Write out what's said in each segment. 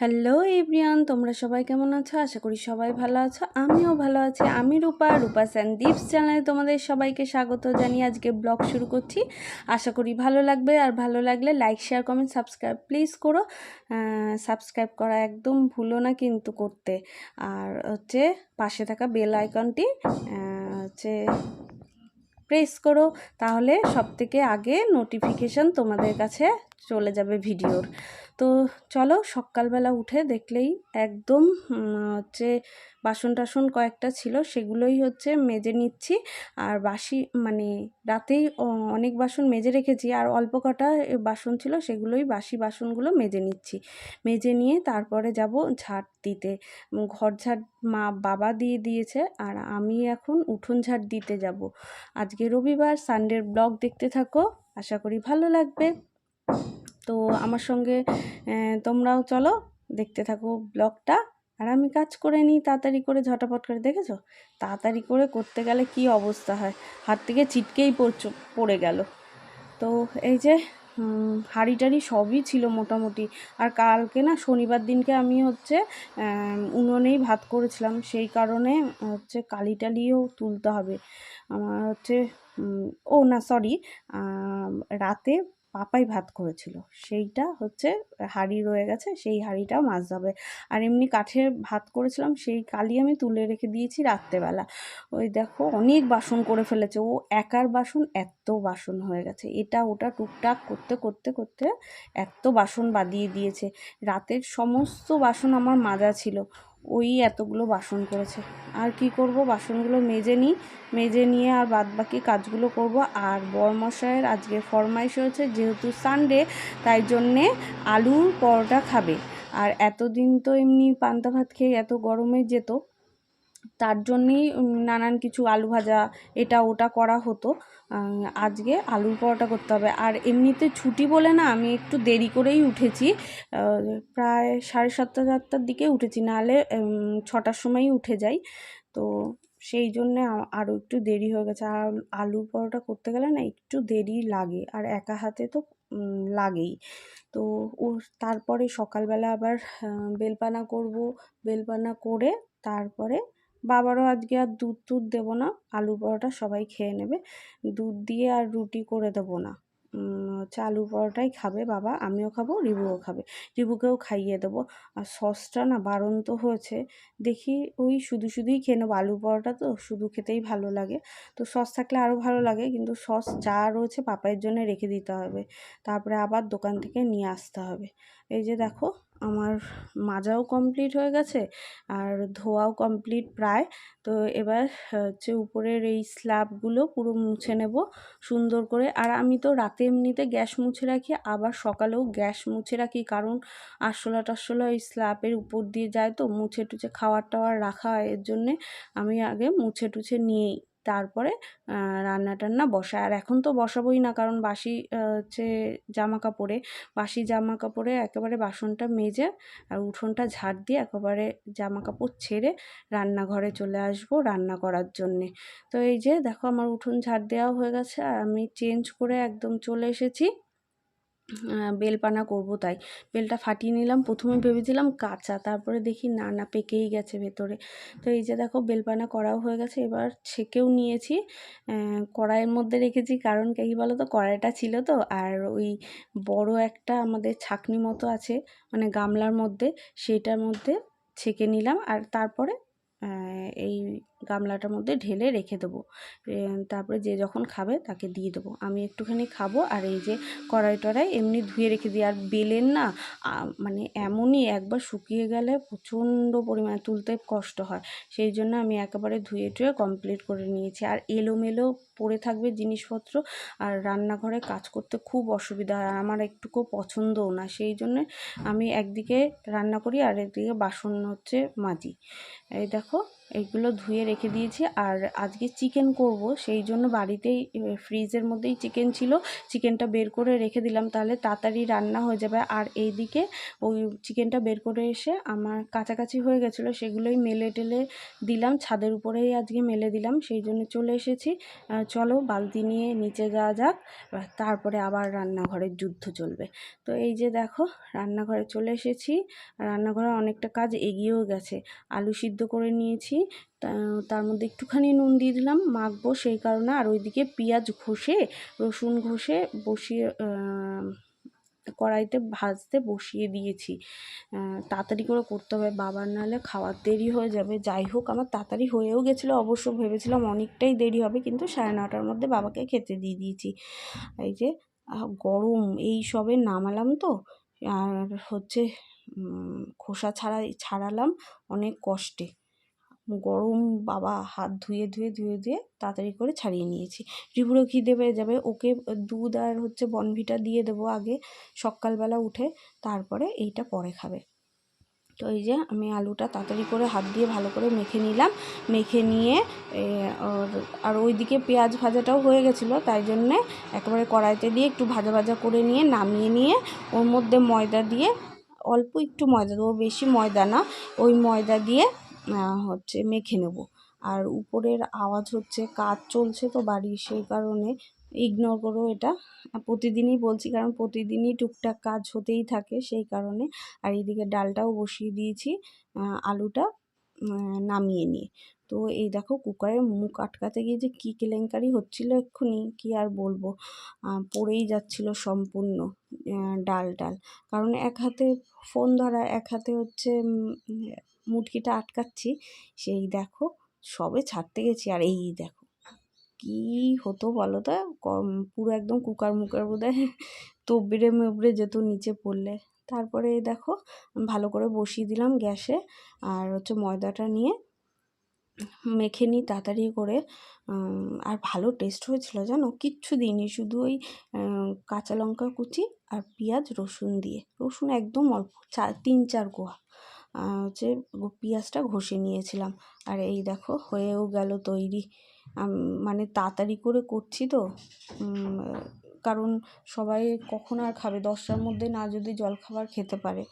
Hello everyone, তোমরা সবাই কেমন আছো? আশা করি সবাই ভালো আছো। আমিও ভালো আছি। আমি রূপা রূপা স্যান্ডিপস চ্যানেলে তোমাদের সবাইকে স্বাগত জানিয়ে আজকে ব্লগ শুরু করছি। আশা করি ভালো লাগবে আর ভালো লাগলে like, share, comment, subscribe please করো। সাবস্ক্রাইব করা একদম ভুলো না কিন্তু করতে। আর হচ্ছে পাশে থাকা বেল আইকনটি হচ্ছে প্রেস করো। তাহলে সব থেকে আগে নোটিফিকেশান তোমাদের কাছে চলে যাবে ভিডিওর। তো চলো সকালবেলা উঠে দেখলেই একদম হচ্ছে বাসন টাসন কয়েকটা ছিল, সেগুলোই হচ্ছে মেজে নিচ্ছি। আর বাসি মানে রাতেই অনেক বাসন মেজে রেখেছি। আর অল্প কটা বাসন ছিল, সেগুলোই বাসি বাসনগুলো মেজে নিচ্ছি। মেজে নিয়ে তারপরে যাব ঝাড় দিতে। ঘর ঝাড় মা বাবা দিয়ে দিয়েছে, আর আমি এখন উঠোন ঝাড় দিতে যাব। আজকে রবিবার, সানডের ব্লগ দেখতে থাকো। আশা করি ভালো লাগবে। তো আমার সঙ্গে তোমরাও চলো, দেখতে থাকো ব্লগটা। আর আমি কাজ করে নিই, তাড়াতাড়ি করে, ঝটাপট করে, দেখেছ? তাড়াতাড়ি করে করতে গেলে কি অবস্থা হয়? হাত থেকে ছিটকেই পড়ে গেল। তো এই যে হাঁড়ি টাড়ি সবই ছিল মোটামুটি। আর কালকে না, শনিবার দিনকে আমি হচ্ছে উনুনেই ভাত করেছিলাম। সেই কারণে হচ্ছে কালি টালিও তুলতে হবে। আমার হচ্ছে ও না, সরি রাতে পাপাই ভাত করেছিল। সেইটা হচ্ছে হাঁড়ি রয়ে গেছে, সেই হাঁড়িটাও মাজতে হবে। আর এমনি কাঠের ভাত করেছিলাম, সেই কালি আমি তুলে রেখে দিয়েছি রাত্রেবেলা। ওই দেখো, অনেক বাসন করে ফেলেছে। ও একার বাসন, এত বাসন হয়ে গেছে। এটা ওটা টুকটাক করতে করতে করতে এত বাসন বাদিয়ে দিয়েছে। রাতের সমস্ত বাসন আমার মাজা ছিল। ওই এতগুলো বাসন করেছে। আর কি করব? বাসনগুলো মেজে নিই। মেজে নিয়ে আর বাদ বাকি কাজগুলো করব। আর বরমশায়ের আজকে ফরমাইশ হয়েছে, যেহেতু সানডে তাই জন্যে আলুর পরোটা খাবে। আর এতদিন তো এমনি পান্তা ভাত খেয়ে এত গরমে যেত। তার জন্যেই নানান কিছু আলু ভাজা, এটা ওটা করা হতো। আজকে আলুর পরোটা করতে হবে। আর এমনিতে ছুটি বলে না, আমি একটু দেরি করেই উঠেছি। প্রায় সাড়ে সাতটা চারটার দিকে উঠেছি, নাহলে ছটার সময়ই উঠে যাই। তো সেই জন্যে আরও একটু দেরি হয়ে গেছে। আর আলুর পরোটা করতে গেলে না, একটু দেরি লাগে। আর একা হাতে তো লাগেই। তো ও, তারপরে সকালবেলা আবার বেলপানা করব। বেলপানা করে তারপরে বাবারও আজকে আর দুধ টুধ দেবো না আলু পরোটা সবাই খেয়ে নেবে। দুধ দিয়ে আর রুটি করে দেবো না। হচ্ছে আলু পরোটাই খাবে বাবা, আমিও খাব, রিবুও খাবে। রিবুকেও খাইয়ে দেবো। আর সসটা না বারন্ত হয়েছে, দেখি ওই শুধু শুধুই খেয়ে নেব। আলু পরোটা তো শুধু খেতেই ভালো লাগে। তো সস থাকলে আরও ভালো লাগে, কিন্তু সস যা রয়েছে পাপাইয়ের জন্য রেখে দিতে হবে। তারপরে আবার দোকান থেকে নিয়ে আসতে হবে। এই যে দেখো আমার মাজাও কমপ্লিট হয়ে গেছে, আর ধোয়াও কমপ্লিট প্রায়। তো এবার হচ্ছে উপরের এই স্ল্যাবগুলো পুরো মুছে নেব সুন্দর করে। আর আমি তো রাতে এমনিতে গ্যাস মুছে রাখি, আবার সকালেও গ্যাস মুছে রাখি, কারণ আরশোলা টারশোলা ওই স্ল্যাবের উপর দিয়ে যায় তো মুছে টুছে খাওয়ার টাওয়ার রাখা হয়, এর জন্যে আমি আগে মুছে টুছে নিয়েই তারপরে রান্না টান্না বসায়। আর এখন তো বসাবোই না, কারণ বাসি হচ্ছে জামা কাপড়ে বাসি জামা কাপড়ে একেবারে বাসনটা মেজে আর উঠোনটা ঝাড় দিয়ে একেবারে জামা কাপড় ছেড়ে রান্নাঘরে চলে আসব রান্না করার জন্যে। তো এই যে, দেখো আমার উঠোন ঝাড় দেওয়া হয়ে গেছে আর আমি চেঞ্জ করে একদম চলে এসেছি। বেলপানা করব তাই। বেলটা ফাটিয়ে নিলাম, প্রথমে ভেবেছিলাম কাঁচা, তারপরে দেখি না না, পেকেই গেছে ভেতরে। তো এই যে দেখো বেলপানা করাও হয়ে গেছে, এবার ছেঁকেও নিয়েছি। কড়াইয়ের মধ্যে রেখেছি, কারণ কী বলো তো কড়াইটা ছিল তো, আর ওই বড় একটা আমাদের ছাকনি মতো আছে মানে গামলার মধ্যে, সেটার মধ্যে ছেঁকে নিলাম, আর তারপরে এই গামলাটার মধ্যে ঢেলে রেখে দেবো। তারপরে যে যখন খাবে তাকে দিয়ে দেবো। আমি একটুখানি খাব আর এই যে কড়াই টড়াই এমনি ধুয়ে রেখে দিই। আর বেলেন না মানে এমনই একবার শুকিয়ে গেলে প্রচণ্ড পরিমাণে তুলতে কষ্ট হয়। সেই জন্য আমি একেবারে ধুয়ে টুয়ে কমপ্লিট করে নিয়েছি। আর এলোমেলো পড়ে থাকবে জিনিসপত্র আর রান্নাঘরে কাজ করতে খুব অসুবিধা হয়। আমার একটুকু পছন্দও না। সেই জন্য আমি একদিকে রান্না করি আর একদিকে বাসন হচ্ছে মাজি। এই দেখো এইগুলো ধুয়ে রেখে দিয়েছি। আর আজকে চিকেন করব, সেই জন্য বাড়িতেই ফ্রিজের মধ্যেই চিকেন ছিল। চিকেনটা বের করে রেখে দিলাম, তাহলে তাড়াতাড়ি রান্না হয়ে যাবে। আর এইদিকে ওই চিকেনটা বের করে এসে আমার কাছাকাছি হয়ে গেছিল, সেগুলোই মেলে টেলে দিলাম। ছাদের উপরেই আজকে মেলে দিলাম, সেই জন্য চলে এসেছি। চলো বালতি নিয়ে নিচে যাওয়া যাক তারপরে আবার রান্নাঘরের যুদ্ধ চলবে। তো এই যে দেখো, রান্নাঘরে চলে এসেছি। রান্নাঘরে অনেকটা কাজ এগিয়েও গেছে। আলু সিদ্ধ করে নিয়েছি তা- তার মধ্যে একটুখানি নুন দিয়ে দিলাম, মাখবো সেই কারণে। আর ওইদিকে পেঁয়াজ ঘষে, রসুন ঘষে বসিয়ে কড়াইতে ভাজতে বসিয়ে দিয়েছি। তাড়াতাড়ি করে করতে হবে, বাবার নাহলে খাওয়ার দেরি হয়ে যাবে। যাই হোক, আমার তাড়াতাড়ি হয়েও গেছিল, অবশ্য ভেবেছিলাম অনেকটাই দেরি হবে, কিন্তু সাড়ে নটার মধ্যে বাবাকে খেতে দিয়ে দিয়েছি। এই যে গরম, এই সবে নামালাম তো, আর হচ্ছে খোসা ছাড়াই, ছাড়ালাম অনেক কষ্টে। গরম বাবা হাত ধুয়ে ধুয়ে ধুয়ে ধুয়ে তাড়াতাড়ি করে ছাড়িয়ে নিয়েছি। রিপুরও খিদে পেয়ে যাবে। ওকে দুধ আর হচ্ছে বনভিটা দিয়ে দেবো আগে সকালবেলা উঠে, তারপরে এইটা পরে খাবে। তো এই যে আমি আলুটা তাড়াতাড়ি করে হাত দিয়ে ভালো করে মেখে নিলাম। মেখে নিয়ে আর ওইদিকে পেঁয়াজ ভাজাটাও হয়ে গেছিল, তাই জন্যে একেবারে কড়াইতে দিয়ে একটু ভাজা ভাজা করে নিয়ে নামিয়ে নিয়ে ওর মধ্যে ময়দা দিয়ে অল্প একটু ময়দা দেবো, বেশি ময়দা না, ওই ময়দা দিয়ে হচ্ছে মেখে নেব। আর উপরের আওয়াজ হচ্ছে কাজ চলছে তো বাড়ির সেই কারণে ইগনোর করো এটা প্রতিদিনই বলছি, কারণ প্রতিদিনই টুকটাক কাজ হতেই থাকে, সেই কারণে। আর এদিকে ডালটাও বসিয়ে দিয়েছি আলুটা নামিয়ে নিয়ে। তো এই দেখো কুকারের মুখ আটকাতে গিয়ে যে কী কেলেঙ্কারি হচ্ছিল এক্ষুনি, কি আর বলব? পড়েই যাচ্ছিল সম্পূর্ণ ডাল ডাল কারণ এক হাতে ফোন ধরা, এক হাতে হচ্ছে মুটকিটা আটকাচ্ছি সেই দেখো সবে ছাড়তে গেছি। আর এই দেখো কি হতো বলো তো পুরো একদম কুকার মুকার বোধহয় তোবড়ে মেবড়ে যেত নিচে পড়লে। তারপরে দেখো ভালো করে বসিয়ে দিলাম গ্যাসে। আর হচ্ছে ময়দাটা নিয়ে মেখে নিই তাড়াতাড়ি করে। আর ভালো টেস্ট হয়েছিল জানো? কিচ্ছু দিইনি শুধু ওই কাঁচা লঙ্কা কুচি আর পেঁয়াজ রসুন দিয়ে। রসুন একদম অল্প চার তিন চার আহ, হচ্ছে পেঁয়াজটা ঘষে নিয়েছিলাম। আর এই দেখো, হয়েও গেল তৈরি। মানে তাড়াতাড়ি করে করছি তো। কারণ সবাই কখন আর খাবে? দশটার মধ্যে না যদি জলখাবার খেতে পারে।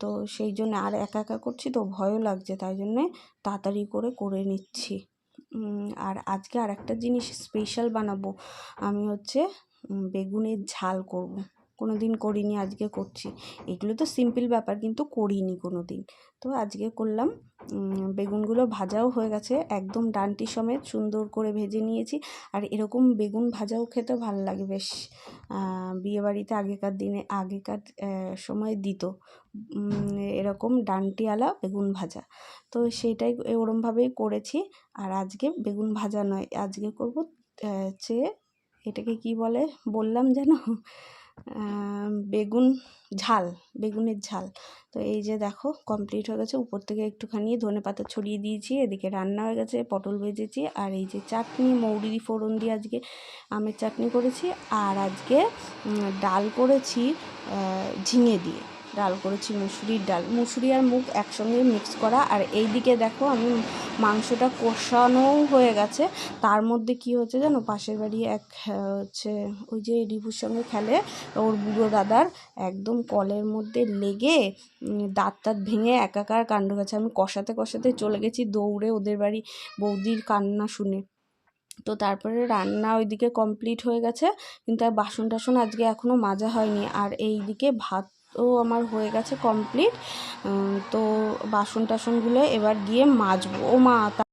তো সেই জন্য আর একা একা করছি তো, ভয়ও লাগছে। তাই জন্যে তাড়াতাড়ি করে করে নিচ্ছি। আর আজকে আর একটা জিনিস স্পেশাল বানাবো। আমি হচ্ছে বেগুনের ঝাল করব। কোনো দিন করিনি, আজকে করছি। এগুলো তো সিম্পল ব্যাপার, কিন্তু করিনি কোনো দিন তো আজকে করলাম বেগুনগুলো ভাজাও হয়ে গেছে, একদম ডান্টি সমেত সুন্দর করে ভেজে নিয়েছি। আর এরকম বেগুন ভাজাও খেতে ভালো লাগে, বেশ বিয়েবাড়িতে আগেকার দিনে, আগেকার সময় দিত। এরকম ডান্টিওয়ালা বেগুন ভাজা। তো সেটাই ওরমভাবেই করেছি। আর আজকে বেগুন ভাজা নয়, আজকে করব হচ্ছে, এটাকে কি বলে, বললাম যেন? বেগুন ঝাল, বেগুনের ঝাল। তো এই যে দেখো কমপ্লিট হয়ে গেছে। উপর থেকে একটুখানি ধনে পাতা ছড়িয়ে দিয়েছি, এদিকে রান্না হয়ে গেছে, পটল ভেজেছি, আর এই যে চাটনি, মৌরি ফোড়ন দিয়ে আজকে আমের চাটনি করেছি, আর আজকে ডাল করেছি ঝিঙে দিয়ে। ডাল করেছি, মুসুরির ডাল। মুসুরি আর মুগ একসঙ্গে মিক্স করা। আর এই দিকে দেখো আমি মাংসটা কষানোও হয়ে গেছে। তার মধ্যে কি হচ্ছে জানো? পাশের বাড়ি এক হচ্ছে ওই যে রিভুর সঙ্গে খেলে ওর বুড়ো দাদার একদম কলের মধ্যে লেগে দাঁত টাত ভেঙে একাকার কাণ্ড গেছে। আমি কষাতে কষাতে চলে গেছি দৌড়ে ওদের বাড়ি বৌদির কান্না শুনে। তো তারপরে রান্না ওইদিকে কমপ্লিট হয়ে গেছে। কিন্তু আর বাসন টাসন আজকে এখনও মাজা হয়নি। আর এই দিকে ভাতও আমার হয়ে গেছে কমপ্লিট। তো বাসন টাসনগুলো এবার গিয়ে মাজবো। ও মা তা-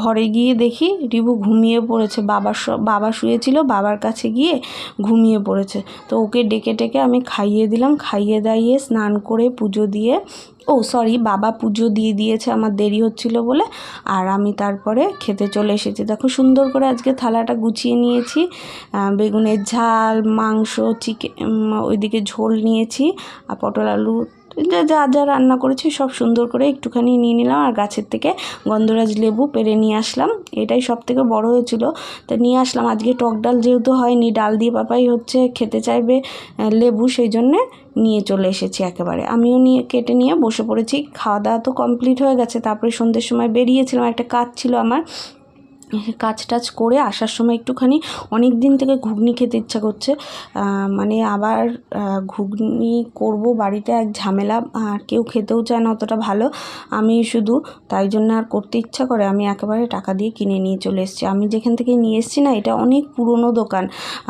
ঘরে গিয়ে দেখি রিবু ঘুমিয়ে পড়েছে। বাবার বাবা শুয়েছিল, বাবার কাছে গিয়ে ঘুমিয়ে পড়েছে। তো ওকে ডেকে ডেকে আমি খাইয়ে দিলাম। খাইয়ে দাইয়ে স্নান করে পুজো দিয়ে, ও সরি, বাবা পুজো দিয়ে দিয়েছে, আমার দেরি হচ্ছিল বলে। আর আমি তারপরে খেতে চলে এসেছি। দেখো সুন্দর করে আজকে থালাটা গুছিয়ে নিয়েছি। বেগুনের ঝাল, মাংস চিকেন ওইদিকে ঝোল নিয়েছি, আর পটল আলু যা যা রান্না করেছি সব সুন্দর করে একটুখানি নিয়ে নিলাম আর গাছের থেকে গন্ধরাজ লেবু পেরে নিয়ে আসলাম। এটাই সব থেকে বড় হয়েছিল। তো নিয়ে আসলাম। আজকে টক ডাল যেহেতু হয়নি, ডাল দিয়ে পাপাই হচ্ছে খেতে চাইবে লেবু সেই জন্যে নিয়ে চলে এসেছি একেবারে। আমিও নিয়ে কেটে নিয়ে বসে পড়েছি। খাওয়া দাওয়া তো কমপ্লিট হয়ে গেছে। তারপরে সন্ধ্যের সময় বেরিয়েছিলাম। একটা কাজ ছিল আমার। কাজ টাজ করে আসার সময় একটুখানি অনেক দিন থেকে ঘুগনি খেতে ইচ্ছা করছে। মানে আবার ঘুগনি করব বাড়িতে এক ঝামেলা, আর কেউ খেতেও চায় না অতটা ভালো। আমি শুধু তাই জন্য আর করতে ইচ্ছা করে, আমি একেবারে টাকা দিয়ে কিনে নিয়ে চলে এসেছি। আমি যেখান থেকে নিয়ে এসেছি না, এটা অনেক পুরনো দোকান।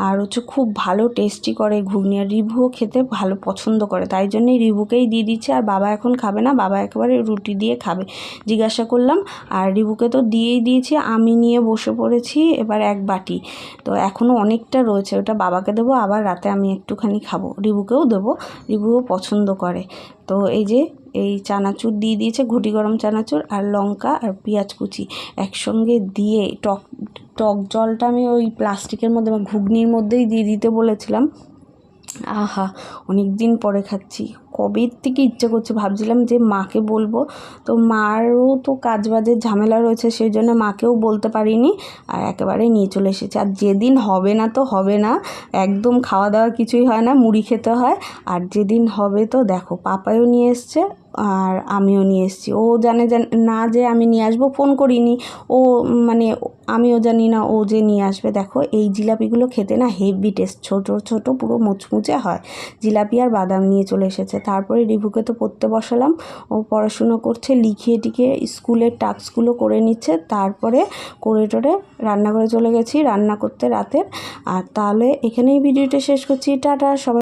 আর হচ্ছে খুব ভালো টেস্টি করে ঘুগনি, আর রিভুও খেতে ভালো পছন্দ করে। তাই জন্যই রিভুকেই দিয়ে দিচ্ছে। আর বাবা এখন খাবে না, বাবা একেবারে রুটি দিয়ে খাবে। জিজ্ঞাসা করলাম, আর রিভুকে তো দিয়েই দিয়েছি, আমি নিয়ে বসে পড়েছি, এবার এক বাটি। তো এখনও অনেকটা রয়েছে, ওটা বাবাকে দেবো, আবার রাতে আমি একটুখানি খাব। রিবুকেও দেবো, রিবুও পছন্দ করে। তো এই যে, এই চানাচুর দিয়ে দিয়েছে, ঘুটি গরম চানাচুর আর লঙ্কা আর পেঁয়াজ কুচি। একসঙ্গে দিয়ে টক টক জলটা আমি ওই প্লাস্টিকের মধ্যে বা ঘুগনির মধ্যেই দিয়ে দিতে বলেছিলাম। আহা অনেক দিন পরে খাচ্ছি। কবের থেকে ইচ্ছে করছে? ভাবছিলাম যে মাকে বলব। তো মারও তো কাজবাজের ঝামেলা রয়েছে, সেই জন্য মাকেও বলতে পারিনি। আর একেবারে নিয়ে চলে এসেছি। আর যেদিন হবে না তো হবে না। একদম খাওয়া দাওয়া কিছুই হয় না, মুড়ি খেতে হয়। আর যেদিন হবে তো দেখো পাপায়ও নিয়ে এসছে আর আমিও নিয়ে এসেছি। ও জানে না যে আমি নিয়ে আসব, ফোন করিনি। ও মানে আমিও জানি না ও যে নিয়ে আসবে। দেখো, এই জিলাপিগুলো খেতে না হেভি টেস্ট ছোট ছোট, পুরো মুচমুচে হয়। জিলাপি আর বাদাম নিয়ে চলে এসেছে। তারপরে রিভুকে তো পড়তে বসালাম। ও পড়াশুনো করছে লিখিয়ে টিকে স্কুলের টাস্কগুলো করে নিচ্ছে। তারপরে করে টোরে রান্নাঘরে চলে গেছি, রান্না করতে রাতের। আর তাহলে এখানেই ভিডিওটা শেষ করছি। টাটা, সবাই